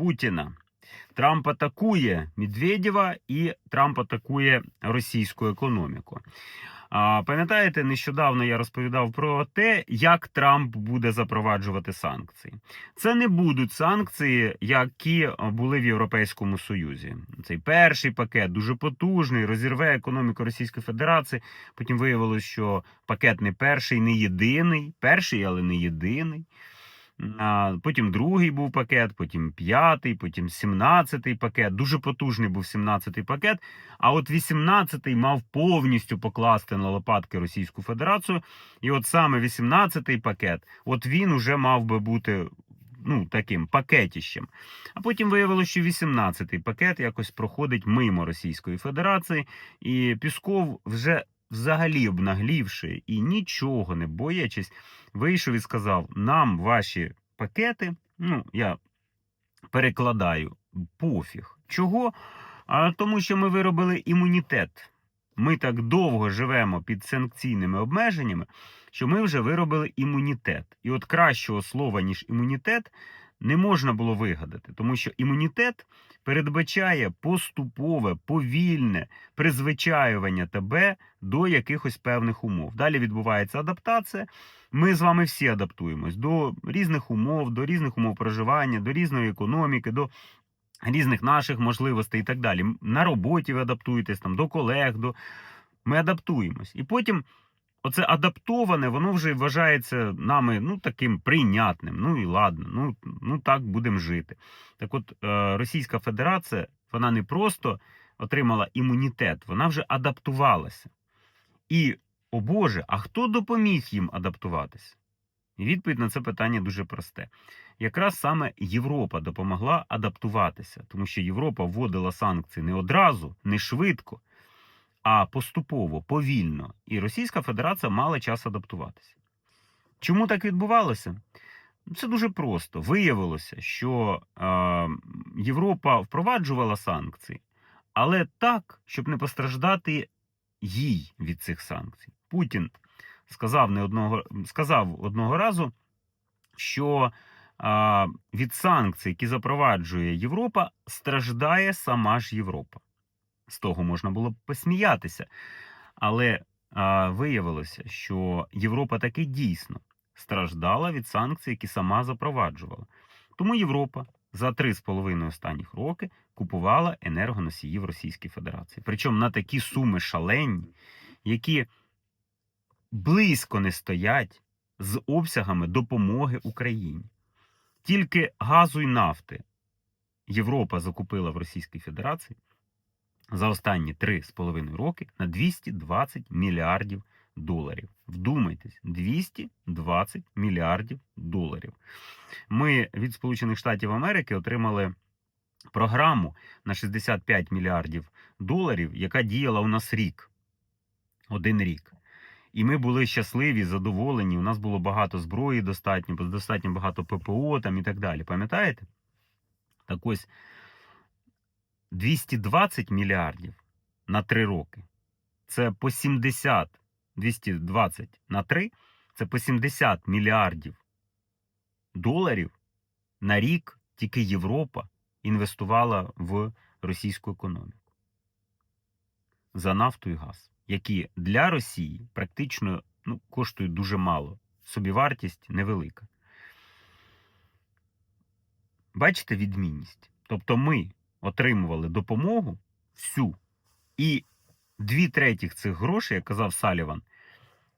Путіна. Трамп атакує Медведєва і Трамп атакує російську економіку. А, пам'ятаєте, нещодавно я розповідав про те, як Трамп буде запроваджувати санкції. Це не будуть санкції, які були в Європейському Союзі. Цей перший пакет дуже потужний, розірве економіку Російської Федерації. Потім виявилось, що пакет не перший, не єдиний, перший, але не єдиний. Потім другий був пакет, потім п'ятий, потім сімнадцятий пакет. Дуже потужний був сімнадцятий пакет. А от вісімнадцятий мав повністю покласти на лопатки Російську Федерацію. І от саме вісімнадцятий пакет, от він уже мав би бути ну, таким пакетіщем. А потім виявилося, що 18-й пакет якось проходить мимо Російської Федерації, і Пісков вже взагалі обнаглівши і нічого не боячись, вийшов і сказав: нам ваші пакети, ну, я перекладаю, пофіг. Чого? А тому, що ми виробили імунітет. Ми так довго живемо під санкційними обмеженнями, що ми вже виробили імунітет. І от кращого слова, ніж імунітет, не можна було вигадати, тому що імунітет передбачає поступове, повільне призвичаювання тебе до якихось певних умов. Далі відбувається адаптація. Ми з вами всі адаптуємось до різних умов, до різних умов проживання, до різної економіки, до різних наших можливостей і так далі. На роботі ви адаптуєтесь там до колег, до ми адаптуємось. І потім оце адаптоване, воно вже вважається нами ну, таким прийнятним. Ну і ладно, ну, ну так будемо жити. Так от е, Російська Федерація, вона не просто отримала імунітет, вона вже адаптувалася. І, о Боже, а хто допоміг їм адаптуватися? І відповідь на це питання дуже просте. Якраз саме Європа допомогла адаптуватися, тому що Європа вводила санкції не одразу, не швидко, а поступово, повільно. І Російська Федерація мала час адаптуватися. Чому так відбувалося? Це дуже просто. Виявилося, що е, Європа впроваджувала санкції, але так, щоб не постраждати їй від цих санкцій. Путін сказав не одного сказав одного разу, що а, від санкцій, які запроваджує Європа, страждає сама ж Європа. З того можна було б посміятися. Але а, виявилося, що Європа таки дійсно страждала від санкцій, які сама запроваджувала. Тому Європа за три з половиною останніх роки купувала енергоносії в Російській Федерації. Причому на такі суми шалені, які близько не стоять з обсягами допомоги Україні. Тільки газу й нафти Європа закупила в Російській Федерації за останні 3,5 роки на 220 мільярдів доларів. Вдумайтесь, 220 мільярдів доларів. Ми від Сполучених Штатів Америки отримали програму на 65 мільярдів доларів, яка діяла у нас рік. Один рік. І ми були щасливі, задоволені. У нас було багато зброї, достатньо, достатньо багато ППО там і так далі. Пам'ятаєте? Так ось 220 мільярдів на 3 роки. Це по 70, 220 на 3, це по 70 мільярдів доларів на рік тільки Європа інвестувала в російську економіку за нафту і газ, які для Росії практично ну, коштують дуже мало. Собівартість невелика. Бачите відмінність? Тобто ми отримували допомогу всю, і дві третіх цих грошей, як казав Саліван,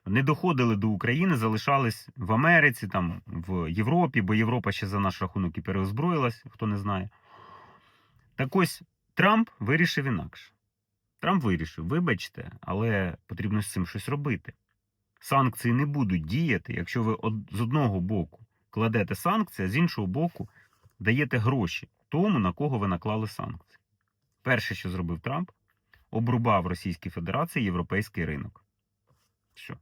не доходили до України, залишались в Америці, там, в Європі, бо Європа ще за наш рахунок і переозброїлась, хто не знає. Так ось Трамп вирішив інакше. Трамп вирішив, вибачте, але потрібно з цим щось робити. Санкції не будуть діяти, якщо ви з одного боку кладете санкції, а з іншого боку даєте гроші тому, на кого ви наклали санкції. Перше, що зробив Трамп, обрубав Російській Федерації європейський ринок. Що?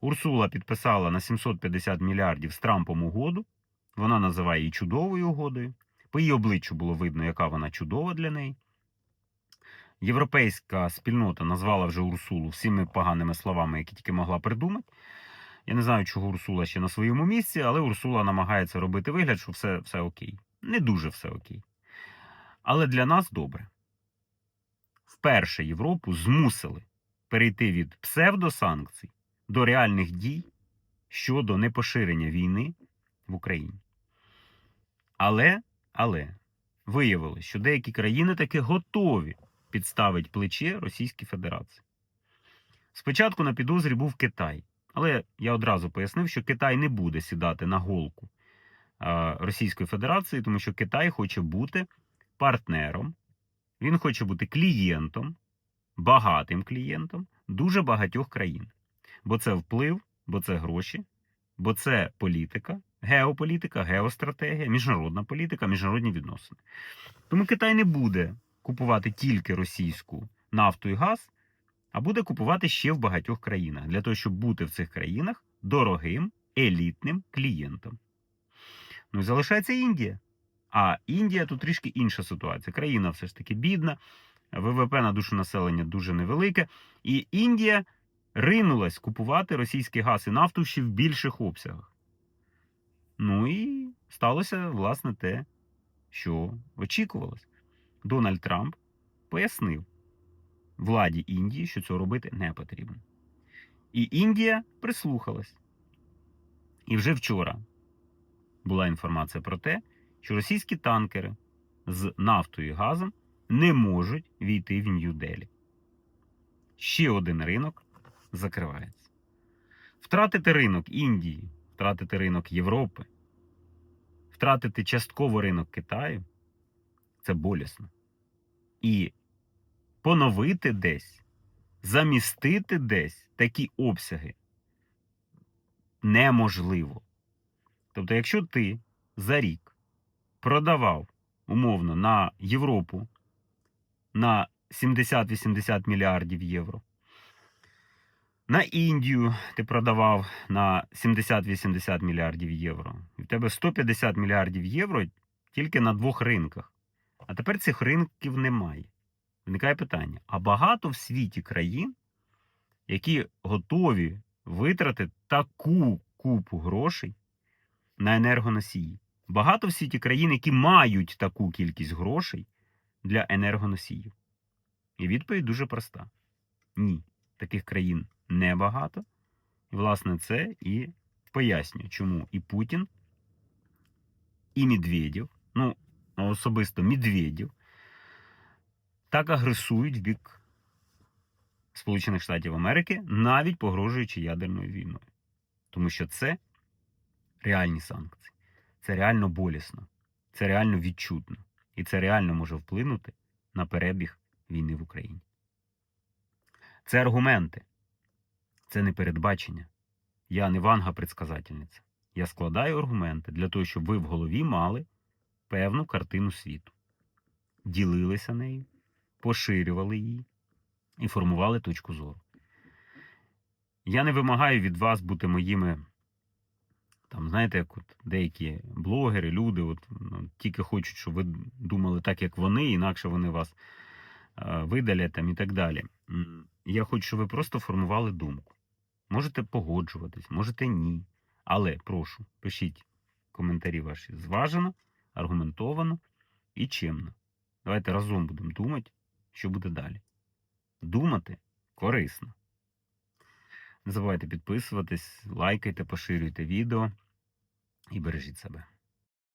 Урсула підписала на 750 мільярдів з Трампом угоду. Вона називає її чудовою угодою. По її обличчю було видно, яка вона чудова для неї. Європейська спільнота назвала вже Урсулу всіми поганими словами, які тільки могла придумати. Я не знаю, чого Урсула ще на своєму місці, але Урсула намагається робити вигляд, що все, все окей. не дуже все окей. Але для нас добре. Вперше Європу змусили перейти від псевдосанкцій до реальних дій щодо непоширення війни в Україні. Але, але виявилось, що деякі країни таки готові підставити плече Російській Федерації. Спочатку на підозрі був Китай, але я одразу пояснив, що Китай не буде сідати на голку Російської Федерації, тому що Китай хоче бути партнером, він хоче бути клієнтом, багатим клієнтом дуже багатьох країн. Бо це вплив, бо це гроші, бо це політика, геополітика, геостратегія, міжнародна політика, міжнародні відносини. Тому Китай не буде купувати тільки російську нафту і газ, а буде купувати ще в багатьох країнах для того, щоб бути в цих країнах дорогим елітним клієнтом. Ну і залишається Індія. А Індія тут трішки інша ситуація. Країна все ж таки бідна, ВВП на душу населення дуже невелике. І Індія ринулась купувати російський газ і нафту ще в більших обсягах. Ну і сталося, власне, те, що очікувалось. Дональд Трамп пояснив владі Індії, що цього робити не потрібно. І Індія прислухалась. І вже вчора була інформація про те, що російські танкери з нафтою і газом не можуть війти в Нью-Делі. Ще один ринок закривається. Втратити ринок Індії, втратити ринок Європи, втратити частково ринок Китаю це болісно. І поновити десь, замістити десь такі обсяги неможливо. Тобто, якщо ти за рік продавав умовно на Європу на 70-80 мільярдів євро, на Індію ти продавав на 70-80 мільярдів євро, і в тебе 150 мільярдів євро тільки на двох ринках. А тепер цих ринків немає. Виникає питання: а багато в світі країн, які готові витратити таку купу грошей на енергоносії? Багато в світі країн, які мають таку кількість грошей для енергоносіїв. І відповідь дуже проста: ні, таких країн небагато. І, власне, це і пояснює, чому і Путін, і Медведєв, ну, особисто Медведєв, так агресують в бік Сполучених Штатів Америки, навіть погрожуючи ядерною війною. Тому що це реальні санкції. Це реально болісно, це реально відчутно. І це реально може вплинути на перебіг війни в Україні. Це аргументи, це не передбачення. Я не ванга предсказательниця. Я складаю аргументи для того, щоб ви в голові мали певну картину світу, ділилися нею, поширювали її і формували точку зору. Я не вимагаю від вас бути моїми, там, знаєте, як от деякі блогери, люди, от, ну, тільки хочуть, щоб ви думали так, як вони, інакше вони вас е, видалять там, і так далі. Я хочу, щоб ви просто формували думку. Можете погоджуватись, можете ні. Але прошу, пишіть коментарі ваші зважено, аргументовано і чимно. Давайте разом будемо думати, що буде далі. Думати корисно. Не забувайте підписуватись, лайкайте, поширюйте відео і бережіть себе.